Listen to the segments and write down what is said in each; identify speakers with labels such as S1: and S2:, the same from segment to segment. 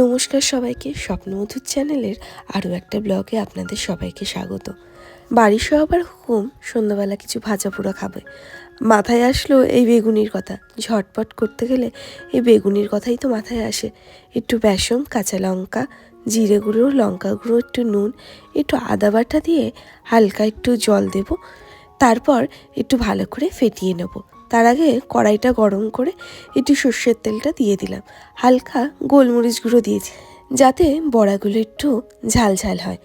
S1: নমস্কার সবাইকে, স্বপ্নমধুর চ্যানেলের আরও একটা ব্লগে আপনাদের সবাইকে স্বাগত। বাড়ির সবার হুকুম সন্ধ্যাবেলা কিছু ভাজা পোড়া খাবে। মাথায় আসলো এই বেগুনির কথা। ঝটপট করতে গেলে এই বেগুনির কথাই তো মাথায় আসে। একটু বেসন, কাঁচা লঙ্কা, জিরে গুঁড়ো, লঙ্কা গুঁড়ো, একটু নুন, একটু আদা বাটা দিয়ে হালকা একটু জল দেব। তারপর একটু ভালো করে ফেটিয়ে নেব। তার আগে কড়াইটা গরম করে একটু সর্ষের তেলটা দিয়ে দিলাম। হালকা গোলমরিচ গুঁড়ো দিয়েছি, যাতে বড়াগুলো একটু ঝাল ঝাল হয়।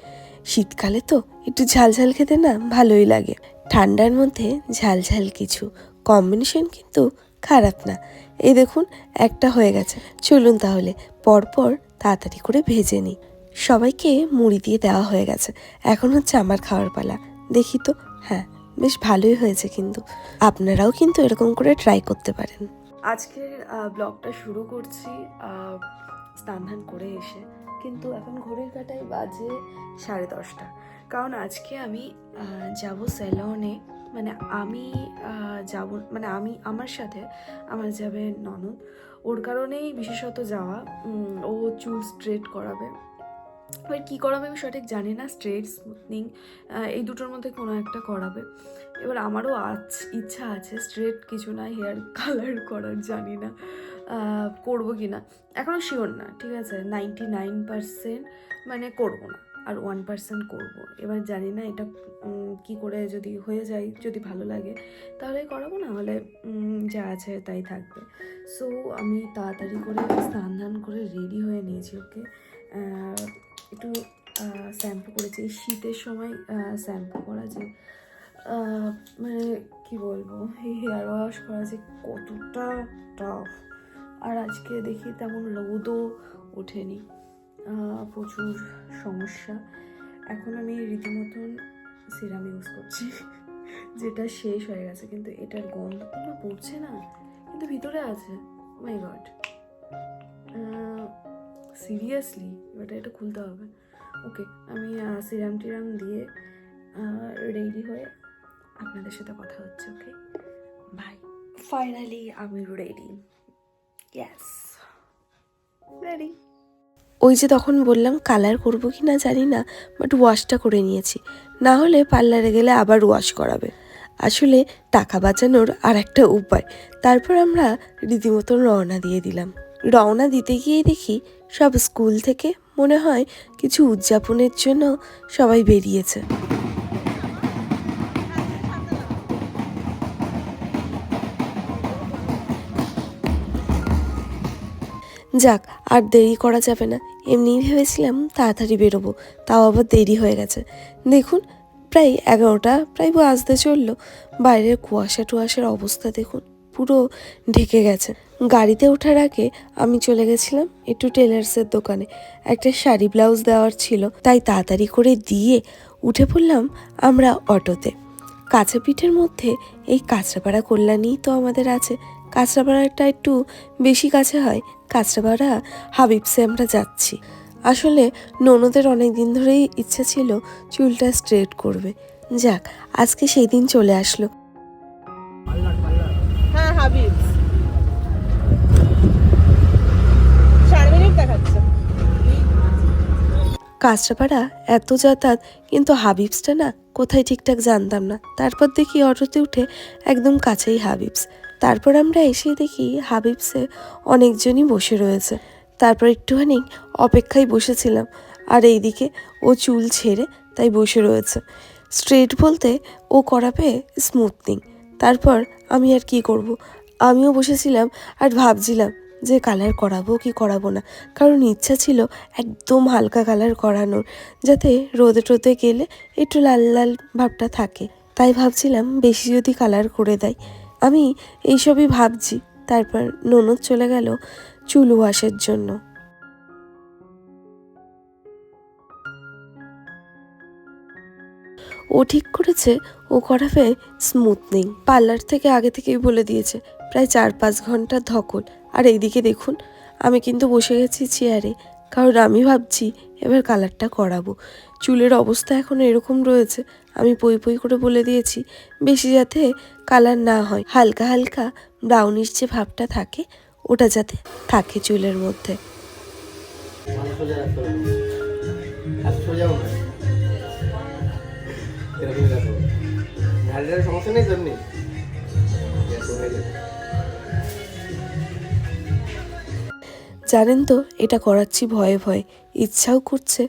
S1: শীতকালে তো একটু ঝাল ঝাল খেতে না ভালোই লাগে। ঠান্ডার মধ্যে ঝাল ঝাল কিছু কম্বিনেশন কিন্তু খারাপ না। এই দেখুন, একটা হয়ে গেছে। চলুন তাহলে পরপর তাড়াতাড়ি করে ভেজে নিই। সবাইকে মুড়ি দিয়ে দেওয়া হয়ে গেছে। এখন হচ্ছে আমার খাওয়ার পালা। দেখি তো হ্যাঁ। বেশ ভালোই হয়েছে কিন্তু। আপনারাও কিন্তু এরকম করে ট্রাই করতে পারেন। আজকের ব্লগটা শুরু করছি স্নান ধান করে এসে। কিন্তু এখন ঘড়ির কাটায় বাজে সাড়ে দশটা। কারণ আজকে আমি যাব স্যালনে মানে আমি যাব মানে আমি, আমার সাথে আমার যাবে ননদ। ওর কারণেই বিশেষত যাওয়া। ও চুল স্ট্রেট করাবে। এবার কী করাবে আমি সঠিক জানি না স্ট্রেট স্মুথনিং এই দুটোর মধ্যে কোনো একটা করাবে। এবার আমারও আজ ইচ্ছা আছে স্ট্রেট কিছু না হেয়ার কালার করার, জানি না করব কি না। এখনও শিওর না, ঠিক আছে? নাইনটি নাইন পারসেন্ট মানে করব না, আর ওয়ান পার্সেন্ট করব। এবার জানি না এটা কি করে যদি হয়ে যায়, যদি ভালো লাগে, তাহলে করাবো, না হলে যা আছে তাই থাকবে। সো আমি তাড়াতাড়ি করে স্নান ধান করে রেডি হয়ে নিয়েছি ওকে একটু শ্যাম্পু করেছি। শীতের সময় শ্যাম্পু করা যে মানে কি বলব, এই হেয়ার ওয়াশ করা যে কতটা টাফ আর আজকে দেখি তেমন রোদও ওঠেনি। প্রচুর সমস্যা। এখন আমি রীতিমতন সিরাম ইউজ করছি। যেটা শেষ হয়ে গেছে, কিন্তু এটার গন্ধ কোনো পড়ছে না। কিন্তু ভিতরে আছে মাই গড সিরিয়াসলি এবার এটা খুলতে হবে। ওকে আমি সিরাম টিরাম দিয়ে রেডি হয়ে আপনাদের সাথে কথা হচ্ছে ওকে বাই ফাইনালি আমি রেডি ইয়াস রেডি ওই যে তখন বললাম কালার করব কি না জানি না বাট ওয়াশটা করে নিয়েছি। না হলে পার্লারে গেলে আবার ওয়াশ করাবে। আসলে টাকা বাঁচানোর আর একটা উপায়। তারপর আমরা রীতিমতন রওনা দিয়ে দিলাম। রওনা দিতে গিয়ে দেখি সব স্কুল থেকে মনে হয় কিছু উদযাপনের জন্য সবাই বেরিয়েছে। যাক, আর দেরি করা যাবে না। এমনিই ভেবেছিলাম তাড়াতাড়ি বেরোবো, তাও আবার দেরি হয়ে গেছে। দেখুন, প্রায় এগারোটা, প্রায় বাজতে চলল। বাইরের কুয়াশা টুয়াশার অবস্থা দেখুন, পুরো ঢেকে গেছে। গাড়িতে ওঠার আগে আমি চলে গেছিলাম একটু টেলার্সের দোকানে। একটা শাড়ি ব্লাউজ দেওয়ার ছিল, তাই তাড়াতাড়ি করে দিয়ে উঠে পড়লাম আমরা অটোতে। কাঁচা পিঠের মধ্যে এই কাঁচরাপাড়া কল্যাণী তো আমাদের আছে। কাঁচরাপাড়াটা একটু বেশি কাছে হয়, কাঁচরাপাড়া হাবিবসে আমরা যাচ্ছি। আসলে ননদের অনেক দিন ধরেই ইচ্ছে ছিল চুলটা স্ট্রেট করবে। যাক, আজকে সেই দিন চলে আসলো।
S2: হ্যাঁ হাবিব।
S1: কাঁচরাপাড়া এত যাতায়াত, কিন্তু হাবিবসটা না কোথায় ঠিকঠাক জানতাম না। তারপর দেখি অটোতে উঠে একদম কাছেই হাবিবস। তারপর আমরা এসে দেখি হাবিবসে অনেকজনই বসে রয়েছে। তারপর একটুখানি অপেক্ষায় বসেছিলাম, আর এইদিকে ও চুল ছেড়ে তাই বসে রয়েছে। স্ট্রেট বলতে ও করাবে স্মুথনিং। তারপর আমি আর কি করব? আমিও বসেছিলাম আর ভাবছিলাম যে কালার করাবো কি করাবো না। কারণ ইচ্ছা ছিল একদম হালকা কালার করানোর, যাতে রোদে টোদে গেলে একটু লাল লাল ভাবটা থাকে। তাই ভাবছিলাম বেশি যদি কালার করে দেয়। আমি এইসবই ভাবছি। তারপর ননদ চলে গেল চুল ওয়াশের জন্য। ও ঠিক করেছে, ও করাবে স্মুথনিং পার্লার থেকে আগে থেকেই বলে দিয়েছে। প্রায় চার পাঁচ ঘণ্টা ধকল। আর এইদিকে দেখুন, আমি কিন্তু বসে গেছি চেয়ারে। কারণ আমি ভাবছি এবার কালারটা করাবো। চুলের অবস্থা এখন এরকম রয়েছে, আমি পই পই করে বলে দিয়েছি, বেশি যাতে কালার না হয়। হালকা হালকা ব্রাউনিশ যে ভাবটা থাকে, ওটা যাতে থাকে চুলের মধ্যে।
S3: মাথা সোজা
S1: জানেন তো, এটা করাচ্ছি ভয়ে ভয়ে। ইচ্ছাও করছে।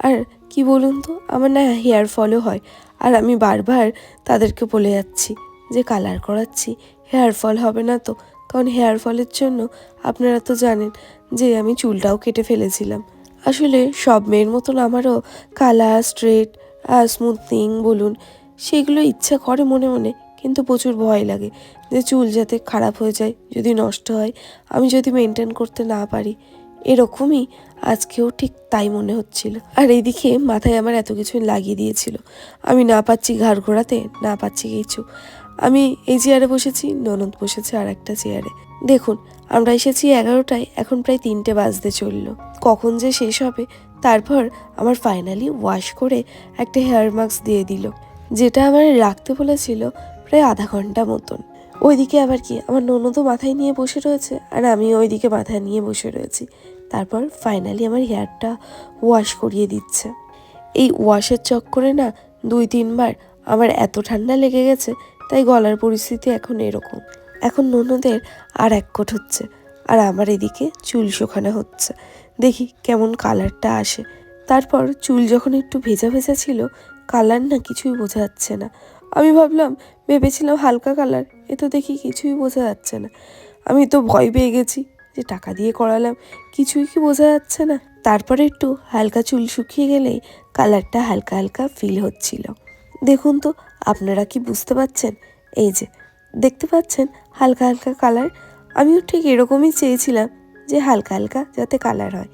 S1: আর কি বলুন তো, আমার না হেয়ার ফলও হয়। আর আমি বারবার তাদেরকে বলে যাচ্ছি যে, কালার করাচ্ছি, হেয়ার ফল হবে না তো। কারণ হেয়ার ফলের জন্য আপনারা তো জানেন যে, আমি চুলটাও কেটে ফেলেছিলাম। আসলে সব মেয়ের মতন আমারও কালার, স্ট্রেট আর স্মুথনিং বলুন, সেগুলো ইচ্ছা করে মনে মনে কিন্তু প্রচুর ভয় লাগে যে চুল যাতে খারাপ হয়ে যায়, যদি নষ্ট হয়, আমি যদি মেনটেন করতে না পারি। এরকমই আজকেও ঠিক তাই মনে হচ্ছিল। আর এইদিকে মাথায় আমার এত কিছু লাগিয়ে দিয়েছিল। আমি না পাচ্ছি ঘাড় ঘোরাতে, না পাচ্ছি কিছু। আমি এই চেয়ারে বসেছি, ননদ বসেছে আর একটা চেয়ারে দেখুন, আমরা এসেছি এগারোটায়, এখন প্রায় তিনটে বাজতে চলল। কখন যে শেষ হবে, তারপর আমার ফাইনালি ওয়াশ করে একটা হেয়ার মাস্ক দিয়ে দিল, যেটা আমার রাখতে বলেছিল প্রায় আধা ঘণ্টা মতন। ওইদিকে আবার কি? আমার ননদও মাথায় নিয়ে বসে রয়েছে আর আমি ওইদিকে মাথায় নিয়ে বসে রয়েছি। তারপর ফাইনালি আমার হেয়ারটা ওয়াশ করিয়ে দিচ্ছে। এই ওয়াশের চক্করে না দুই তিনবার আমার এত ঠান্ডা লেগে গেছে, তাই গলার পরিস্থিতি এখন এরকম। এখন ননদের আর এক কোট হচ্ছে আর আমার এদিকে চুল শোকানো হচ্ছে। দেখি কেমন কালারটা আসে। তারপর চুল যখন একটু ভেজা ভেজা ছিল কালার না কিছুই বোঝা যাচ্ছে না। আমি ভাবলাম, ভেবেছিলাম হালকা কালার, এ তো দেখি কিছুই বোঝা যাচ্ছে না। আমি তো ভয় পেয়ে গেছি যে টাকা দিয়ে করালাম, কিছুই কি বোঝা যাচ্ছে না। তারপরে একটু হালকা চুল শুকিয়ে গেলেই কালারটা হালকা হালকা ফিল হচ্ছিল। দেখুন তো, আপনারা কি বুঝতে পারছেন? এই যে, দেখতে পাচ্ছেন হালকা হালকা কালার? আমিও ঠিক এরকমই চেয়েছিলাম যে হালকা হালকা যাতে কালার হয়।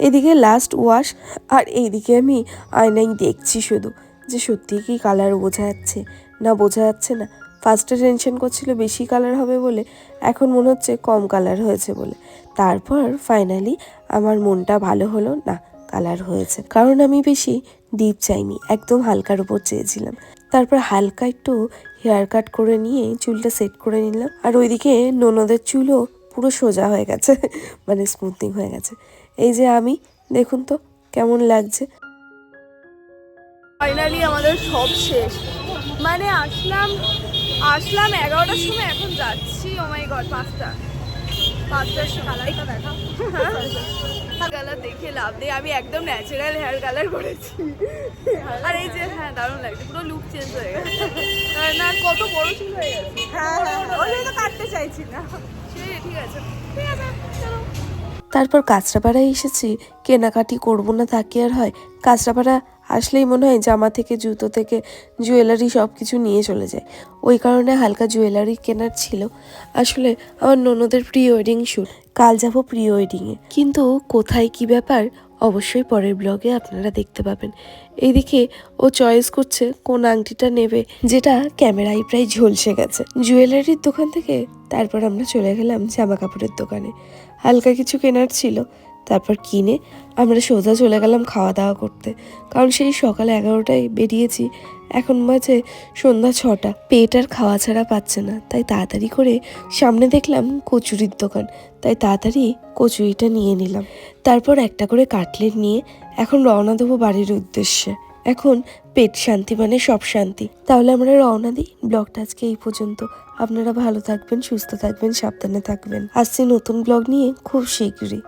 S1: এদিকে লাস্ট ওয়াশ আর এইদিকে আমি আয়নাই দেখছি শুধু। যে সত্যি কি কালার বোঝা যাচ্ছে? না, বোঝা যাচ্ছে না। ফার্স্টে টেনশন করছিল বেশি কালার হবে বলে, এখন মনে হচ্ছে কম কালার হয়েছে বলে। তারপর ফাইনালি আমার মনটা ভালো হলো, না কালার হয়েছে। কারণ আমি বেশি ডিপ চাইনি, একদম হালকার উপর চেয়েছিলাম। তারপর হালকা একটু হেয়ার কাট করে নিয়ে চুলটা সেট করে নিলাম। আর ওইদিকে ননদের চুলও পুরো সোজা হয়ে গেছে মানে স্মুথিং হয়ে গেছে। এই যে আমি, দেখুন তো, কেমন লাগছে।
S2: ফাইনালি আমাদের সব শেষ। মানে আসলাম আসলাম এগারোটার সময় এখন যাচ্ছি ও মাই গড পাঁচটা। পাঁচটার সময় কালারটা দেখা। কালার দেখে লাভ নেই আমি একদম ন্যাচারাল হেয়ার কালার করেছি। আর এই যে হ্যাঁ দারুণ লাগছে পুরো লুক চেঞ্জ হয়ে গেছে। আর না কত বড় চুল হয়ে গেছে হ্যাঁ হ্যাঁ ওই তো কাটতে চাইছি না। ঠিক আছে। ঠিক আছে চলো।
S1: তারপর কাঁচরাপাড়ায় এসেছি কেনাকাটি করব না তা কি আর হয়? কাঁচরাপাড়া আসলেই মনে হয় জামা থেকে, জুতো থেকে জুয়েলারি সব কিছু নিয়ে চলে যায়। ওই কারণে হালকা জুয়েলারি কেনার ছিল। আসলে আমার ননদের প্রি ওয়েডিং শ্যুট কাল যাব প্রি ওয়েডিংয়ে কিন্তু কোথায় কি ব্যাপার, অবশ্যই পরের ব্লগে আপনারা দেখতে পাবেন। এইদিকে ও চয়েস করছে কোন আংটিটা নেবে, যেটা ক্যামেরায় প্রায় ঝলসে গেছে। জুয়েলারির দোকান থেকে তারপর আমরা চলে গেলাম জামা কাপড়ের দোকানে। হালকা কিছু কেনার ছিল। তারপর কিনে আমরা সোজা চলে গেলাম খাওয়া দাওয়া করতে। কারণ সেই সকাল এগারোটায় বেরিয়েছি, এখন বাজে সন্ধ্যা ছটা। পেট আর খাওয়া ছাড়া পাচ্ছে না। তাই তাড়াতাড়ি করে সামনে দেখলাম কচুরির দোকান। তাই তাড়াতাড়ি কচুরিটা নিয়ে নিলাম। তারপর একটা করে কাটলেট নিয়ে এখন রওনা দেবো বাড়ির উদ্দেশ্যে। এখন পেট শান্তি মানে সব শান্তি। তাহলে আমরা রওনা দিই। ব্লগটা আজকে এই পর্যন্ত। আপনারা ভালো থাকবেন, সুস্থ থাকবেন, সাবধানে থাকবেন। আসছে নতুন ব্লগ নিয়ে খুব শীঘ্রই